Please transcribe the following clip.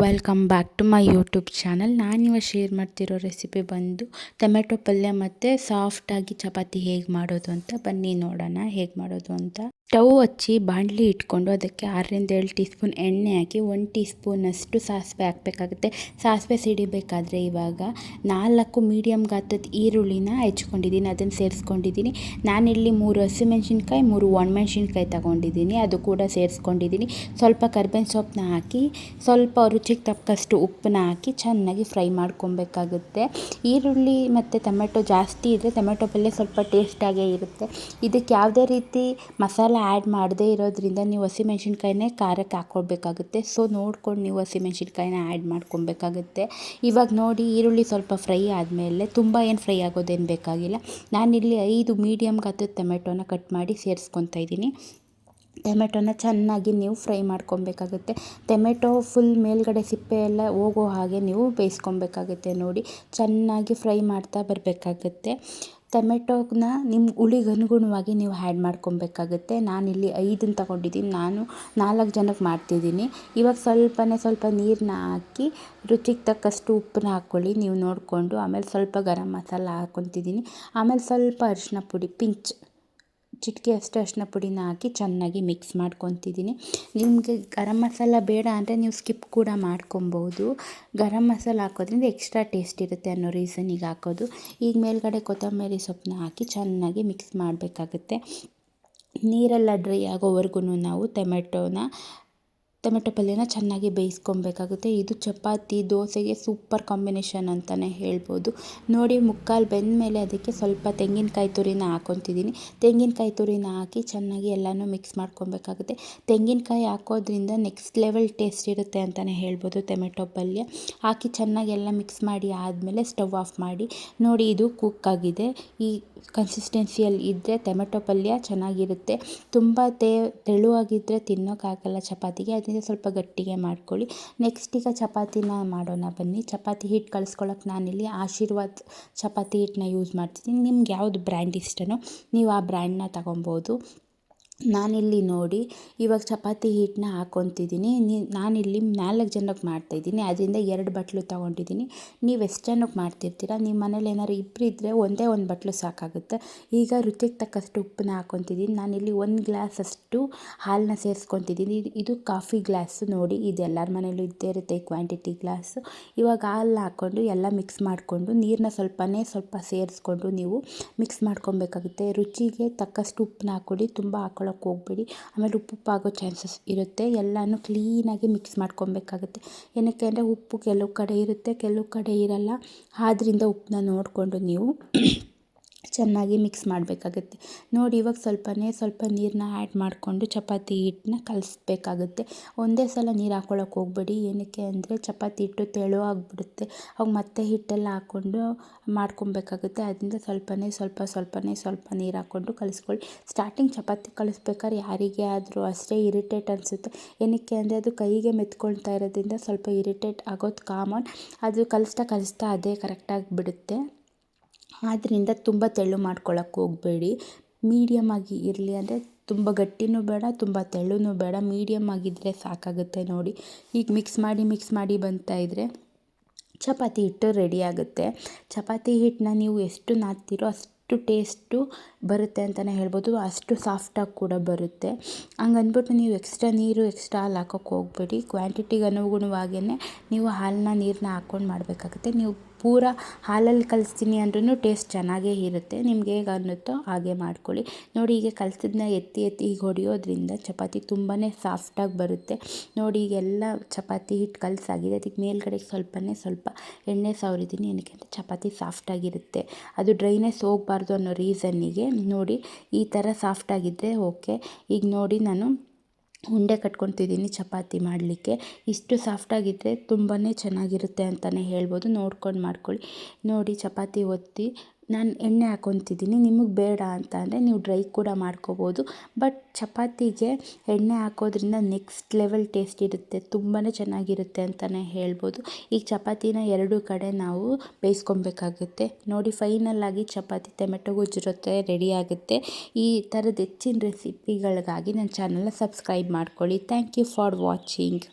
Welcome back to my YouTube channel ನಾನಿವಾಗ share ಮಾಡ್ತಿರೋ recipe ಬಂದು ಟೊಮೆಟೊ ಪಲ್ಯ ಮತ್ತು ಸಾಫ್ಟಾಗಿ ಚಪಾತಿ ಹೇಗೆ ಮಾಡೋದು ಅಂತ ಬನ್ನಿ ನೋಡೋಣ, ಹೇಗೆ ಮಾಡೋದು ಅಂತ. ಸ್ಟವ್ ಹಚ್ಚಿ ಬಾಣಲಿ ಇಟ್ಕೊಂಡು ಅದಕ್ಕೆ ಆರರಿಂದ ಏಳು ಟೀ ಸ್ಪೂನ್ ಎಣ್ಣೆ ಹಾಕಿ ಒಂದು ಟೀ ಸ್ಪೂನಷ್ಟು ಸಾಸಿವೆ ಹಾಕಬೇಕಾಗುತ್ತೆ. ಸಾಸಿವೆ ಸಿಡಿಬೇಕಾದ್ರೆ ಇವಾಗ ನಾಲ್ಕು ಮೀಡಿಯಮ್ ಗಾತ್ರದ ಈರುಳ್ಳಿನ ಹೆಚ್ಕೊಂಡಿದ್ದೀನಿ, ಅದನ್ನು ಸೇರಿಸ್ಕೊಂಡಿದ್ದೀನಿ. ನಾನಿಲ್ಲಿ ಮೂರು ಹಸಿಮೆಣ್ಸಿನ್ಕಾಯಿ, ಮೂರು ಒಣಮೆಣ್ಸಿನ್ಕಾಯಿ ತಗೊಂಡಿದ್ದೀನಿ, ಅದು ಕೂಡ ಸೇರಿಸ್ಕೊಂಡಿದ್ದೀನಿ. ಸ್ವಲ್ಪ ಕರ್ಬೇವಿನ ಸೊಪ್ಪನ್ನ ಹಾಕಿ, ಸ್ವಲ್ಪ ರುಚಿಗೆ ತಕ್ಕಷ್ಟು ಉಪ್ಪನ್ನ ಹಾಕಿ ಚೆನ್ನಾಗಿ ಫ್ರೈ ಮಾಡ್ಕೊಬೇಕಾಗುತ್ತೆ. ಈರುಳ್ಳಿ ಮತ್ತು ಟೊಮೆಟೊ ಜಾಸ್ತಿ ಇದ್ದರೆ ಟೊಮೆಟೊ ಪಲ್ಯ ಸ್ವಲ್ಪ ಟೇಸ್ಟಾಗೇ ಇರುತ್ತೆ. ಇದಕ್ಕೆ ಯಾವುದೇ ರೀತಿ ಮಸಾಲ ಆ್ಯಡ್ ಮಾಡದೇ ಇರೋದ್ರಿಂದ ನೀವು ಹಸಿಮೆಣ್ಸಿನ್ಕಾಯಿನೇ ಖಾರಕ್ಕೆ ಹಾಕ್ಕೊಳ್ಬೇಕಾಗುತ್ತೆ ಸೊ ನೋಡ್ಕೊಂಡು ನೀವು ಹಸಿಮೆಣ್ಸಿನ್ಕಾಯಿನ ಆ್ಯಡ್ ಮಾಡ್ಕೊಬೇಕಾಗುತ್ತೆ ಇವಾಗ ನೋಡಿ, ಈರುಳ್ಳಿ ಸ್ವಲ್ಪ ಫ್ರೈ ಆದಮೇಲೆ ತುಂಬ ಏನು ಫ್ರೈ ಆಗೋದೇನು ಬೇಕಾಗಿಲ್ಲ. ನಾನಿಲ್ಲಿ ಐದು ಮೀಡಿಯಮ್ ಗಾತ್ರದ ಟೊಮೆಟೊನ ಕಟ್ ಮಾಡಿ ಸೇರಿಸ್ಕೊತಾ ಇದ್ದೀನಿ. ಟೊಮೆಟೊನ ಚೆನ್ನಾಗಿ ನೀವು ಫ್ರೈ ಮಾಡ್ಕೊಬೇಕಾಗುತ್ತೆ ಟೊಮೆಟೊ ಫುಲ್ ಮೇಲ್ಗಡೆ ಸಿಪ್ಪೆ ಎಲ್ಲ ಹೋಗೋ ಹಾಗೆ ನೀವು ಬೇಯಿಸ್ಕೊಬೇಕಾಗುತ್ತೆ ನೋಡಿ. ಚೆನ್ನಾಗಿ ಫ್ರೈ ಮಾಡ್ತಾ ಬರಬೇಕಾಗುತ್ತೆ. ಟೊಮೆಟೊನ ನಿಮ್ಮ ಉಳಿಗೆ ಅನುಗುಣವಾಗಿ ನೀವು ಆ್ಯಡ್ ಮಾಡ್ಕೊಬೇಕಾಗುತ್ತೆ. ನಾನಿಲ್ಲಿ ಐದನ್ನು ತಗೊಂಡಿದ್ದೀನಿ. ನಾನು ನಾಲ್ಕು ಜನಕ್ಕೆ ಮಾಡ್ತಿದ್ದೀನಿ. ಇವಾಗ ಸ್ವಲ್ಪನೇ ಸ್ವಲ್ಪ ನೀರನ್ನ ಹಾಕಿ ರುಚಿಗೆ ತಕ್ಕಷ್ಟು ಉಪ್ಪನ್ನ ಹಾಕ್ಕೊಳ್ಳಿ ನೀವು ನೋಡಿಕೊಂಡು ಆಮೇಲೆ ಸ್ವಲ್ಪ ಗರಂ ಮಸಾಲ ಹಾಕ್ಕೊತಿದ್ದೀನಿ ಆಮೇಲೆ ಸ್ವಲ್ಪ ಅರಿಶಿನ ಪುಡಿ, ಪಿಂಚ್. ಚಿಟಿಕೆ ಅಷ್ಟು ಅರಿಶಿನ ಪುಡಿನ ಹಾಕಿ ಚೆನ್ನಾಗಿ ಮಿಕ್ಸ್ ಮಾಡ್ಕೊತಿದ್ದೀನಿ ನಿಮಗೆ ಗರಂ ಮಸಾಲ ಬೇಡ ಅಂದರೆ ನೀವು ಸ್ಕಿಪ್ ಕೂಡ ಮಾಡ್ಕೊಬೋದು. ಗರಂ ಮಸಾಲ ಹಾಕೋದ್ರಿಂದ ಎಕ್ಸ್ಟ್ರಾ ಟೇಸ್ಟ್ ಇರುತ್ತೆ ಅನ್ನೋ ರೀಸನಿಗೆ ಹಾಕೋದು. ಈಗ ಮೇಲ್ಗಡೆ ಕೊತ್ತಂಬರಿ ಸೊಪ್ಪನ್ನ ಹಾಕಿ ಚೆನ್ನಾಗಿ ಮಿಕ್ಸ್ ಮಾಡಬೇಕಾಗುತ್ತೆ. ನೀರೆಲ್ಲ ಡ್ರೈ ಆಗೋವರೆಗೂ ನಾವು ಟೊಮೆಟೊನ ಟೊಮೆಟೊ ಪಲ್ಯನ ಚೆನ್ನಾಗಿ ಬೇಯಿಸ್ಕೊಬೇಕಾಗುತ್ತೆ. ಇದು ಚಪಾತಿ, ದೋಸೆಗೆ ಸೂಪರ್ ಕಾಂಬಿನೇಷನ್ ಅಂತಲೇ ಹೇಳ್ಬೋದು. ನೋಡಿ, ಮುಕ್ಕಾಲು ಬೆಂದಮೇಲೆ ಅದಕ್ಕೆ ಸ್ವಲ್ಪ ತೆಂಗಿನಕಾಯಿ ತುರಿನ ಹಾಕೊತಿದ್ದೀನಿ ತೆಂಗಿನಕಾಯಿ ತುರಿನ ಹಾಕಿ ಚೆನ್ನಾಗಿ ಎಲ್ಲನೂ ಮಿಕ್ಸ್ ಮಾಡ್ಕೊಬೇಕಾಗುತ್ತೆ. ತೆಂಗಿನಕಾಯಿ ಹಾಕೋದ್ರಿಂದ ನೆಕ್ಸ್ಟ್ ಲೆವೆಲ್ ಟೇಸ್ಟ್ ಇರುತ್ತೆ ಅಂತಲೇ ಹೇಳ್ಬೋದು ಟೊಮೆಟೊ ಪಲ್ಯ. ಹಾಕಿ ಚೆನ್ನಾಗಿ ಎಲ್ಲ ಮಿಕ್ಸ್ ಮಾಡಿ ಆದಮೇಲೆ ಸ್ಟವ್ ಆಫ್ ಮಾಡಿ. ನೋಡಿ, ಇದು ಕುಕ್ ಆಗಿದೆ. ಈ ಕನ್ಸಿಸ್ಟೆನ್ಸಿಯಲ್ಲಿ ಇದ್ದರೆ ಟೊಮೆಟೊ ಪಲ್ಯ ಚೆನ್ನಾಗಿರುತ್ತೆ. ತುಂಬ ತೇ ತೆಳುವಾಗಿದ್ದರೆ ತಿನ್ನೋಕ್ಕಾಗಲ್ಲ ಚಪಾತಿಗೆ, ಅದರಿಂದ ಸ್ವಲ್ಪ ಗಟ್ಟಿಗೆ ಮಾಡ್ಕೊಳ್ಳಿ. ನೆಕ್ಸ್ಟ್ ಈಗ ಚಪಾತಿನ ಮಾಡೋಣ ಬನ್ನಿ. ಚಪಾತಿ ಹಿಟ್ಟು ಕಲಿಸ್ಕೊಳ್ಳೋಕೆ ನಾನಿಲ್ಲಿ ಆಶೀರ್ವಾದ್ ಚಪಾತಿ ಹಿಟ್ಟನ್ನ ಯೂಸ್ ಮಾಡ್ತಿದ್ದೀನಿ. ನಿಮ್ಗೆ ಯಾವುದು ಬ್ರ್ಯಾಂಡ್ ಇಷ್ಟನೋ, ನೀವು ಆ ಬ್ರ್ಯಾಂಡ್ನ ತಗೊಬೋದು. ನಾನಿಲ್ಲಿ ನೋಡಿ ಇವಾಗ ಚಪಾತಿ ಹಿಟ್ಟನ್ನ ಹಾಕ್ಕೊತಿದ್ದೀನಿ ನೀ, ನಾನಿಲ್ಲಿ ನಾಲ್ಕು ಜನಕ್ಕೆ ಮಾಡ್ತಾಯಿದ್ದೀನಿ. ಅದರಿಂದ ಎರಡು ಬಟ್ಲು ತೊಗೊಂಡಿದ್ದೀನಿ. ನೀವು ಎಷ್ಟು ಜನಕ್ಕೆ ಮಾಡ್ತಿರ್ತೀರ? ನಿಮ್ಮ ಮನೇಲಿ ಏನಾದ್ರು ಇಬ್ಬರು ಇದ್ದರೆ ಒಂದೇ ಒಂದು ಬಟ್ಲು ಸಾಕಾಗುತ್ತೆ. ಈಗ ರುಚಿಗೆ ತಕ್ಕಷ್ಟು ಉಪ್ಪನ್ನ ಹಾಕ್ಕೊತಿದ್ದೀನಿ ನಾನಿಲ್ಲಿ ಒಂದು ಗ್ಲಾಸಷ್ಟು ಹಾಲನ್ನ ಸೇರಿಸ್ಕೊತಿದ್ದೀನಿ. ಇದು ಕಾಫಿ ಗ್ಲಾಸು ನೋಡಿ, ಇದು ಎಲ್ಲರ ಮನೇಲೂ ಇದ್ದೇ ಇರುತ್ತೆ ಕ್ವಾಂಟಿಟಿ ಗ್ಲಾಸು. ಇವಾಗ ಹಾಲನ್ನ ಹಾಕ್ಕೊಂಡು ಎಲ್ಲ ಮಿಕ್ಸ್ ಮಾಡಿಕೊಂಡು ನೀರನ್ನ ಸ್ವಲ್ಪನೇ ಸ್ವಲ್ಪ ಸೇರಿಸ್ಕೊಂಡು ನೀವು ಮಿಕ್ಸ್ ಮಾಡ್ಕೊಬೇಕಾಗುತ್ತೆ. ರುಚಿಗೆ ತಕ್ಕಷ್ಟು ಉಪ್ಪನ್ನ ಹಾಕ್ಕೊಳ್ಳಿ. ತುಂಬ ಹಾಕ್ಕೊಳ್ಳೋ ಹೋಗಬೇಡಿ. ಆಮೇಲೆ ಉಪ್ಪು ಉಪ್ಪು ಆಗೋ ಚಾನ್ಸಸ್ ಇರುತ್ತೆ. ಎಲ್ಲನೂ ಕ್ಲೀನಾಗಿ ಮಿಕ್ಸ್ ಮಾಡ್ಕೊಬೇಕಾಗುತ್ತೆ ಏನಕ್ಕೆ ಅಂದರೆ ಉಪ್ಪು ಕೆಲವು ಕಡೆ ಇರುತ್ತೆ, ಕೆಲವು ಕಡೆ ಇರಲ್ಲ. ಆದ್ದರಿಂದ ಉಪ್ಪನ್ನ ನೋಡಿಕೊಂಡು ನೀವು ಚೆನ್ನಾಗಿ ಮಿಕ್ಸ್ ಮಾಡಬೇಕಾಗುತ್ತೆ. ನೋಡಿ ಇವಾಗ ಸ್ವಲ್ಪನೇ ಸ್ವಲ್ಪ ನೀರನ್ನ ಆ್ಯಡ್ ಮಾಡಿಕೊಂಡು ಚಪಾತಿ ಹಿಟ್ಟನ್ನ ಕಲಿಸ್ಬೇಕಾಗುತ್ತೆ. ಒಂದೇ ಸಲ ನೀರು ಹಾಕ್ಕೊಳ್ಳೋಕೆ ಹೋಗಬೇಡಿ. ಏನಕ್ಕೆ ಅಂದರೆ ಚಪಾತಿ ಹಿಟ್ಟು ತೆಳು ಆಗಿಬಿಡುತ್ತೆ. ಅವಾಗ ಮತ್ತೆ ಹಿಟ್ಟೆಲ್ಲ ಹಾಕ್ಕೊಂಡು ಮಾಡ್ಕೊಬೇಕಾಗುತ್ತೆ. ಅದರಿಂದ ಸ್ವಲ್ಪನೇ ಸ್ವಲ್ಪ ಸ್ವಲ್ಪನೇ ಸ್ವಲ್ಪ ನೀರು ಹಾಕ್ಕೊಂಡು ಕಲಿಸ್ಕೊಳ್ಳಿ. ಸ್ಟಾರ್ಟಿಂಗ್ ಚಪಾತಿ ಕಲಿಸ್ಬೇಕಾದ್ರೆ ಯಾರಿಗೆ ಆದರೂ ಅಷ್ಟೇ ಇರಿಟೇಟ್ ಅನಿಸುತ್ತೆ. ಏನಕ್ಕೆ ಅಂದರೆ ಅದು ಕೈಗೆ ಮೆತ್ಕೊಳ್ತಾ ಇರೋದ್ರಿಂದ ಸ್ವಲ್ಪ ಇರಿಟೇಟ್ ಆಗೋದು ಕಾಮನ್ ಅದು ಕಲಿಸ್ತಾ ಕಲಿಸ್ತಾ ಅದೇ ಕರೆಕ್ಟಾಗಿ ಬಿಡುತ್ತೆ. ಆದ್ದರಿಂದ ತುಂಬ ತೆಳು ಮಾಡ್ಕೊಳ್ಳೋಕ್ಕೆ ಹೋಗಬೇಡಿ. ಮೀಡಿಯಮ್ ಆಗಿ ಇರಲಿ ಅಂದರೆ ತುಂಬ ಗಟ್ಟಿನೂ ಬೇಡ, ತುಂಬ ತೆಳ್ಳನೂ ಬೇಡ. ಮೀಡಿಯಮ್ ಆಗಿದ್ದರೆ ಸಾಕಾಗುತ್ತೆ ನೋಡಿ. ಈಗ ಮಿಕ್ಸ್ ಮಾಡಿ ಮಿಕ್ಸ್ ಮಾಡಿ ಬಂತಾ ಇದ್ದರೆ ಚಪಾತಿ ಹಿಟ್ಟು ರೆಡಿ ಆಗುತ್ತೆ. ಚಪಾತಿ ಹಿಟ್ಟನ್ನ ನೀವು ಎಷ್ಟು ನಾದ್ತೀರೋ ಅಷ್ಟು ಟೇಸ್ಟು ಬರುತ್ತೆ ಅಂತಲೇ ಹೇಳ್ಬೋದು. ಅಷ್ಟು ಸಾಫ್ಟಾಗಿ ಕೂಡ ಬರುತ್ತೆ. ಹಂಗಂದ್ಬಿಟ್ಟು ನೀವು ಎಕ್ಸ್ಟ್ರಾ ನೀರು, ಎಕ್ಸ್ಟ್ರಾ ಹಾಲು ಹಾಕೋಕ್ಕೆ ಹೋಗಬೇಡಿ. ಕ್ವಾಂಟಿಟಿಗೆ ಅನುಗುಣವಾಗಿಯೇ ನೀವು ಹಾಲನ್ನ ನೀರನ್ನ ಹಾಕ್ಕೊಂಡು ಮಾಡಬೇಕಾಗುತ್ತೆ. ನೀವು ಪೂರ ಹಾಲಲ್ಲಿ ಕಲಿಸ್ತೀನಿ ಅಂದ್ರೂ ಟೇಸ್ಟ್ ಚೆನ್ನಾಗೇ ಇರುತ್ತೆ. ನಿಮ್ಗೆ ಹೇಗೆ ಅನ್ನುತ್ತೋ ಹಾಗೆ ಮಾಡ್ಕೊಳ್ಳಿ. ನೋಡಿ ಹೀಗೆ ಕಲಸಿದ್ನ ಎತ್ತಿ ಎತ್ತಿ ಹೀಗೆ ಹೊಡೆಯೋದ್ರಿಂದ ಚಪಾತಿ ತುಂಬಾ ಸಾಫ್ಟಾಗಿ ಬರುತ್ತೆ. ನೋಡಿ ಈಗೆಲ್ಲ ಚಪಾತಿ ಹಿಟ್ಟು ಕಲಸಾಗಿದೆ ಅದಕ್ಕೆ ಮೇಲ್ಗಡೆ ಸ್ವಲ್ಪನೇ ಸ್ವಲ್ಪ ಎಣ್ಣೆ ಸವರಿದ್ದೀನಿ. ಏನಕ್ಕೆ ಅಂದರೆ ಚಪಾತಿ ಸಾಫ್ಟಾಗಿರುತ್ತೆ ಅದು ಡ್ರೈನೆಸ್ ಹೋಗಬಾರ್ದು ಅನ್ನೋ ರೀಸನ್ನಿಗೆ ನೋಡಿ ಈ ಥರ ಸಾಫ್ಟಾಗಿದ್ದರೆ ಓಕೆ ಈಗ ನೋಡಿ ನಾನು ಉಂಡೆ ಕಟ್ಕೊತಿದ್ದೀನಿ ಚಪಾತಿ ಮಾಡಲಿಕ್ಕೆ. ಇಷ್ಟು ಸಾಫ್ಟಾಗಿದ್ದರೆ ತುಂಬಾ ಚೆನ್ನಾಗಿರುತ್ತೆ ಅಂತಲೇ ಹೇಳ್ಬೋದು. ನೋಡ್ಕೊಂಡು ಮಾಡ್ಕೊಳ್ಳಿ. ನೋಡಿ, ಚಪಾತಿ ಒತ್ತಿ ನಾನು ಎಣ್ಣೆ ಹಾಕೊತಿದ್ದೀನಿ, ನಿಮಗೆ ಬೇಡ ಅಂತ ಅಂದರೆ ನೀವು ಡ್ರೈ ಕೂಡ ಮಾಡ್ಕೋಬೋದು. ಬಟ್ ಚಪಾತಿಗೆ ಎಣ್ಣೆ ಹಾಕೋದ್ರಿಂದ ನೆಕ್ಸ್ಟ್ ಲೆವೆಲ್ ಟೇಸ್ಟ್ ಇರುತ್ತೆ ತುಂಬಾ ಚೆನ್ನಾಗಿರುತ್ತೆ ಅಂತಲೇ ಹೇಳ್ಬೋದು. ಈಗ ಚಪಾತಿನ ಎರಡು ಕಡೆ ನಾವು ಬೇಯಿಸ್ಕೊಬೇಕಾಗುತ್ತೆ. ನೋಡಿ ಫೈನಲ್ಲಾಗಿ ಚಪಾತಿ ಟೊಮೆಟೊ ಗೊಜ್ಜು ಜೊತೆ ರೆಡಿ ಆಗುತ್ತೆ. ಈ ಥರದ ಹೆಚ್ಚಿನ ರೆಸಿಪಿಗಳಿಗಾಗಿ ನನ್ನ ಚಾನಲ್ನ ಸಬ್ಸ್ಕ್ರೈಬ್ ಮಾಡ್ಕೊಳ್ಳಿ. Thank you for watching